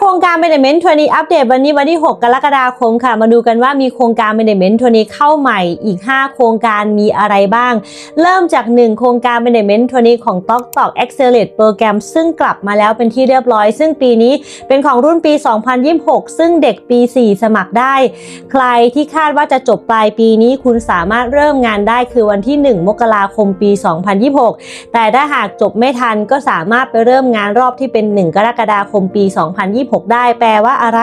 โครงการ Management ทัวร์นี้อัปเดตวันนี้วันที่ 6 กรกฎาคมค่ะ มาดูกันว่ามีโครงการ Management ทัวร์นี้เข้าใหม่อีก 5 โครงการมีอะไรบ้าง เริ่มจาก 1 โครงการ Management ทัวร์นี้ของ t o k t o k Accelerate Program ซึ่งกลับมาแล้วเป็นที่เรียบร้อย ซึ่งปีนี้เป็นของรุ่นปี 2026 ซึ่งเด็กปี 4 สมัครได้ ใครที่คาดว่าจะจบปลายปีนี้คุณสามารถเริ่มงานได้คือวันที่ 1 มกราคมปี 2026 แต่ถ้าหากจบไม่ทันก็สามารถไปเริ่มงานรอบที่เป็น 1 กรกฎาคมปี 2026ได้แปลว่าอะไร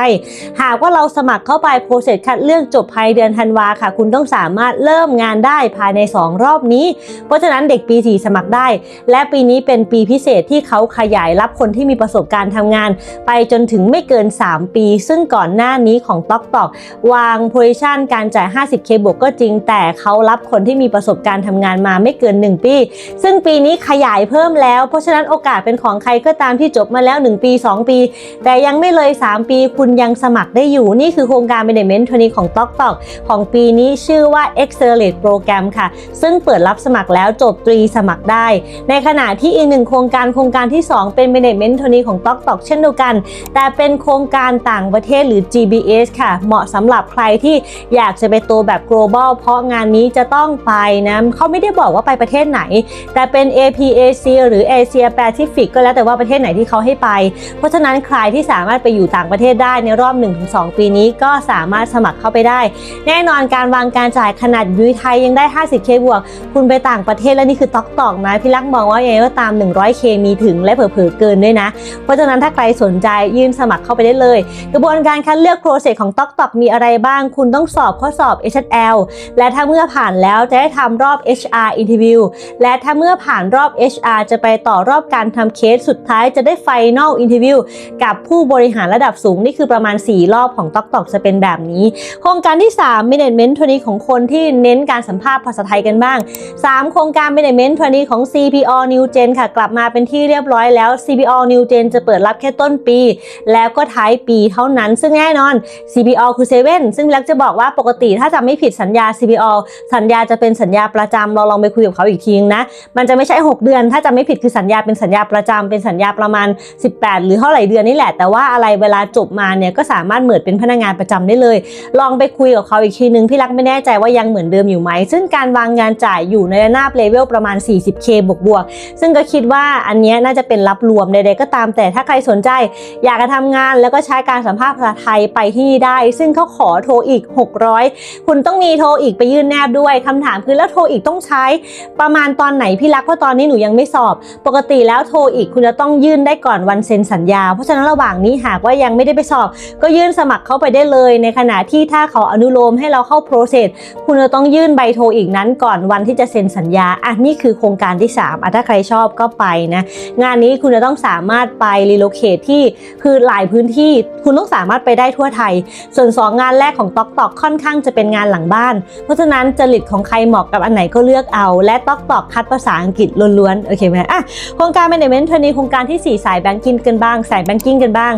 หากว่าเราสมัครเข้าไปโปรเซสคัดเลือกจบภายเดือนธันวาค่ะ คุณต้องสามารถเริ่มงานได้ภายใน 2 รอบนี้ เพราะฉะนั้นเด็กปี 4 สมัครได้ และปีนี้เป็นปีพิเศษที่เขาขยายรับคนที่มีประสบการณ์ทำงาน ไปจนถึงไม่เกิน 3 ปี ซึ่งก่อนหน้านี้ของต๊อกตอกวางโพซิชันการจ่าย 50k บวกก็จริง แต่เขารับคนที่มีประสบการณ์ทำงานมาไม่เกิน 1 ปี ซึ่งปีนี้ขยายเพิ่มแล้ว เพราะฉะนั้นโอกาสเป็นของใครก็ตามที่จบมาแล้ว 1 ปี 2 ปี แต่ยังังไม่เลย 3 ปีคุณยังสมัครได้อยู่ นี่คือโครงการ Management ทัวนี้ของ t o k t o k ของปีนี้ชื่อว่า Accelerate Program ค่ะ ซึ่งเปิดรับสมัครแล้วจบตรีสมัครได้ ในขณะที่อีกหนึ่งโครงการโครงการที่ 2 เป็น Management ทัวนี้ของ t o k t o k เช่นเดียวกัน แต่เป็นโครงการต่างประเทศหรือ GBS ค่ะ เหมาะสำหรับใครที่อยากจะไปโตแบบ global เพราะงานนี้จะต้องไปนะเขาไม่ได้บอกว่าไปประเทศไหน แต่เป็น APAC หรือ Asia Pacific ก็แล้วแต่ว่าประเทศไหนที่เขาให้ไป เพราะฉะนั้นใครที่สามารถไปอยู่ต่างประเทศได้ในรอบ 1-2 ปีนี้ก็สามารถสมัครเข้าไปได้ แน่นอนการวางการจ่ายขนาดยุ้ยไทยยังได้ 50k บวก คุณไปต่างประเทศแล้วนี่คือตอกตอกนะพี่ลักษ์มองว่ายังไงก็ตาม 100k มีถึงและเผลอๆเกินด้วยนะ เพราะฉะนั้นถ้าใครสนใจยื่นสมัครเข้าไปได้เลย กระบวนการคัดเลือกโปรเซสของตอกตอกมีอะไรบ้าง คุณต้องสอบข้อสอบ HL และถ้าเมื่อผ่านแล้วจะได้ทำรอบ HR interview และถ้าเมื่อผ่านรอบ HR จะไปต่อรอบการทำเคสสุดท้ายจะได้ Final Interview กับผู้บริหารระดับสูงนี่คือประมาณ 4 รอบของตอกตอกจะเป็นแบบนี้ โครงการที่ 3 Management ทัวนี้ของคนที่เน้นการสัมภาษณ์ภาษาไทยกันบ้าง 3 โครงการ Management ทัวนี้ของ CPO New Gen ค่ะ กลับมาเป็นที่เรียบร้อยแล้ว CPO New Gen จะเปิดรับแค่ต้นปี แล้วก็ท้ายปีเท่านั้น ซึ่งแน่นอน CPO คือ 7 ซึ่งลักจะบอกว่าปกติถ้าจะไม่ผิดสัญญา CPO สัญญาจะเป็นสัญญาประจำเราลองไปคุยกับเขาอีกทีนึงนะมันจะไม่ใช่ 6 เดือน ถ้าจะไม่ผิดคือสัญญาเป็นสัญญาประจำเป็นสัญญาประมาณ 18 หรือเท่าไหร่เดือนนี่แหละแต่ว่าอะไรเวลาจบมาเนี่ยก็สามารถเหมือนเป็นพนักงานประจำได้เลย ลองไปคุยกับเขาอีกทีนึงพี่รักไม่แน่ใจว่ายังเหมือนเดิมอยู่ไหม ซึ่งการวางงานจ่ายอยู่ในระนาบเลเวลประมาณ 40k บวกบวกๆซึ่งก็คิดว่าอันนี้น่าจะเป็นรับรวมใดๆก็ตามแต่ถ้าใครสนใจ อยากจะทำงานแล้วก็ใช้การสัมภาษณ์ภาษาไทยไปที่นี่ได้ ซึ่งเขาขอโทรอีก 600 คุณต้องมีโทรอีกไปยื่นแนบด้วยคำถามคือแล้วโทรอีกต้องใช้ประมาณตอนไหนพี่รักเพราะตอนนี้หนูยังไม่สอบ ปกติแล้วโทรอีกคุณจะต้องยื่นได้ก่อนวันเซ็นสัญญา เพราะฉะนั้นระหว่างนี้หากว่ายังไม่ได้ไปสอบ ก็ยื่นสมัครเข้าไปได้เลย ในขณะที่ถ้าเขาอนุโลมให้เราเข้าโปรเซสคุณจะต้องยื่นใบโทรอีกนั้นก่อนวันที่จะเซ็นสัญญาอะนี่คือโครงการที่3อะถ้าใครชอบก็ไปนะงานนี้คุณจะต้องสามารถไปรีโลเคทที่คือหลายพื้นที่คุณต้องสามารถไปได้ทั่วไทย ส่วน 2 งานแรกของต๊อกตอกค่อนข้างจะเป็นงานหลังบ้าน เพราะฉะนั้นจริตของใครเหมาะกับอันไหนก็เลือกเอา และต๊อกตอกคัดภาษาอังกฤษล้วนๆโอเคไหมอะโครงการ Management ทัวนี้โครงการทีสี่ 4 สายแบงกิ้งกันบ้าง สายแบงกิ้งกันบ้าง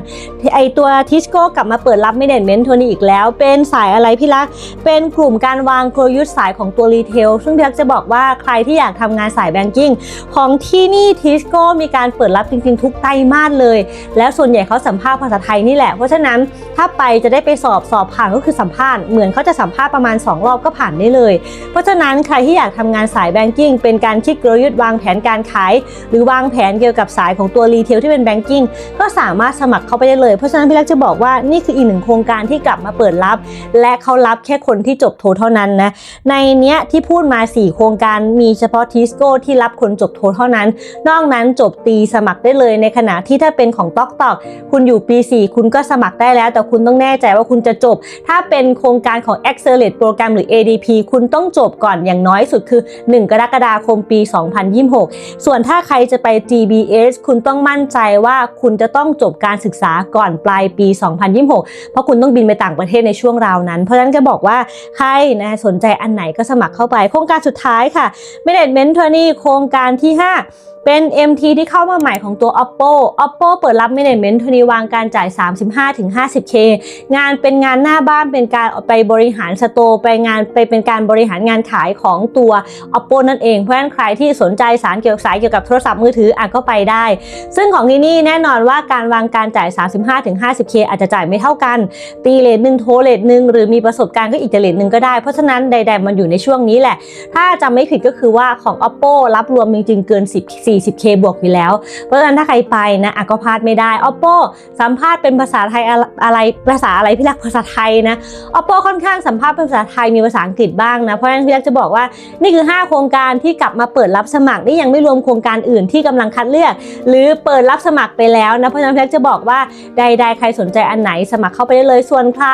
ไอตัวทิสโก้กลับมาเปิดรับ Management ทัวนี้อีกแล้ว เป็นสายอะไรพี่ลักษ์เป็นกลุ่มการวางกลยุทธ์สายของตัวรีเทล ซึ่งพี่ลักษ์จะบอกว่าใครที่อยากทำงานสายแบงกิ้งของที่นี่ทิสโก้มีการเปิดรับจริงๆ ทุกไตรมาสเลย แล้วส่วนใหญ่เขาสัมภาษณ์ภาษาไทยนี่แหละ เพราะฉะนั้นถ้าไปจะได้ไปสอบสอบผ่านก็คือสัมภาษณ์เหมือนเขาจะสัมภาษณ์ประมาณ 2 รอบก็ผ่านได้เลย เพราะฉะนั้นใครที่อยากทำงานสายแบงกิ้งเป็นการคิดกลยุทธ์วางแผนการขาย หรือวางแผนเกี่ยวกับสายของตัวรีเทลที่เป็นแบงกิ้งก็สามารถสมัครเข้าไปได้เลย เพราะฉะนั้นพี่เล็กจะบอกว่านี่คืออีกหนึ่งโครงการที่กลับมาเปิดรับ และเขารับแค่คนที่จบโทเท่านั้นนะในเนี้ยที่พูดมา 4 โครงการมีเฉพาะทิสโก้ที่รับคนจบโทเท่านั้น นอกนั้นจบตีสมัครได้เลยในขณะที่ถ้าเป็นของต๊อกตอกคุณอยู่ปี 4 คุณก็สมัครได้แล้ว แต่คุณต้องแน่ใจว่าคุณจะจบ ถ้าเป็นโครงการของ Accelerate Program หรือ ADP คุณต้องจบก่อนอย่างน้อยสุดคือ 1 กรกฎาคมปี 2026 ส่วนถ้าใครจะไป GBS คุณต้องมั่นใจว่าคุณจะต้องจบการศึกษาก่อนปลายปี 2026 เพราะคุณต้องบินไปต่างประเทศในช่วงราวนั้น เพราะฉะนั้นก็บอกว่าใครนะสนใจอันไหนก็สมัครเข้าไป โครงการสุดท้ายค่ะ Management ทัวนี่โครงการที่ 5 เป็น MT ที่เข้ามาใหม่ของตัว oppo oppo เปิดรับ management ทนีวางการจ่าย 35-50k งานเป็นงานหน้าบ้านเป็นการไปบริหารสโตร์ไปงานไปเป็นการบริหารงานขายของตัว oppo นั่นเอง เพราะฉะนั้นใครที่สนใจสารเกี่ยวกับสายเกี่ยวกับโทรศัพท์มือถืออะก็ไปได้ ซึ่งของที่นี่แน่นอนว่าการวางการจ่าย 35-50k อาจจะจ่ายไม่เท่ากัน ตีเลทหนึ่งโทรเลทหนึ่งหรือมีประสบการณ์ก็อีกเลทหนึ่งก็ได้ เพราะฉะนั้นใด ๆ มันอยู่ในช่วงนี้แหละ ถ้าจำไม่ผิดก็คือว่าของ oppo รับรวมจริงๆเกิน10 40k บวกอยู่แล้ว เพราะฉะนั้นถ้าใครไปนะอะก็พลาดไม่ได้ oppo สัมภาษณ์เป็นภาษาไทยอะไรภาษาอะไรพี่รักภาษาไทยนะ oppo ค่อนข้างสัมภาษณ์เป็นภาษาไทยมีภาษาอังกฤษบ้างนะ เพราะฉะนั้นพี่รักจะบอกว่านี่คือ 5 โครงการที่กลับมาเปิดรับสมัครนี่ยังไม่รวมโครงการอื่นที่กำลังคัดเลือก หรือเปิดรับสมัครไปแล้วนะเพราะฉะนั้นพี่รักจะบอกว่าใด ๆ ใครสนใจอันไหนสมัครเข้าไปได้เลยส่วนใคร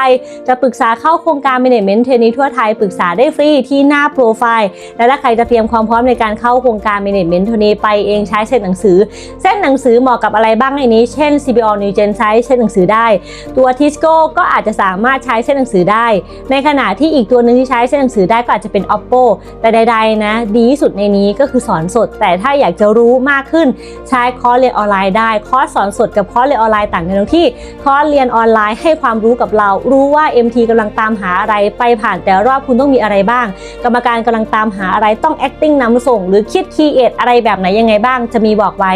จะปรึกษาเข้าโครงการ Management Trainee ทั่วไทยปรึกษาได้ฟรีที่หน้าโปรไฟล์และถ้าใครจะเตรียมความพร้อมในการเข้าโครงการ Management Trainee ไปเองใช้เส้นหนังสือ เส้นหนังสือเหมาะกับอะไรบ้างในนี้ เช่น CBO New Gen ใช้เส้นหนังสือได้ ตัว Tisco ก็อาจจะสามารถใช้เส้นหนังสือได้ ในขณะที่อีกตัวหนึ่งที่ใช้เส้นหนังสือได้ก็อาจจะเป็น Oppo แต่ใด ๆ นะ ดีที่สุดในนี้ก็คือสอนสด แต่ถ้าอยากจะรู้มากขึ้นใช้คอร์สเรียนออนไลน์ได้ คอร์สสอนสดกับคอร์สเรียนออนไลน์ต่างกันตรงที่คอร์สเรียนออนไลน์ให้ความรู้กับเรา รู้ว่า MT กำลังตามหาอะไรไปผ่านแต่รอบคุณต้องมีอะไรบ้าง กรรมการกำลังตามหาอะไรต้อง acting นำส่ง หรือคิด create อะไรแบบไหนยังไงบ้างจะมีบอกไว้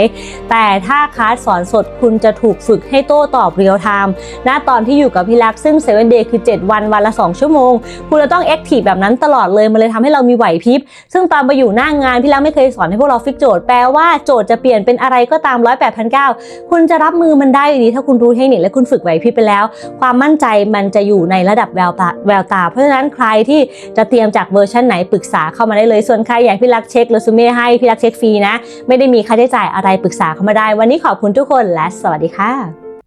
แต่ถ้าคลาสสอนสดคุณจะถูกฝึกให้โต้ตอบเรียลไทม์ณตอนที่อยู่กับพี่ลักษณ์ซึ่ง7 day คือ 7 วันวันละ 2 ชั่วโมง คุณจะต้อง active แบบนั้นตลอดเลยมันเลยทำให้เรามีไหวพริบ ซึ่งตอนมาอยู่หน้างานพี่ลักษณ์ไม่เคยสอนให้พวกเราฟิกโจทย์แปลว่าโจทย์จะเปลี่ยนเป็นอะไรก็ตามร้อยแปดพันเก้าคุณจะรับมือมันได้อยู่ดีถ้าคุณรู้เทคนิคและคุณฝึกไหวพริบไปแล้ว ความมั่นใจมันจะอยู่ในระดับแววตาแววตา เพราะฉะนั้นใครที่จะเตรียมจากเวอร์ชันไหนปรึกษาเข้ามาได้เลยส่วนใครอยากพี่รักเช็คเรซูเม่ให้พี่รักเช็คฟรีนะไม่ได้มีค่าใช้จ่ายอะไรปรึกษาเข้ามาได้ วันนี้ขอบคุณทุกคนและสวัสดีค่ะ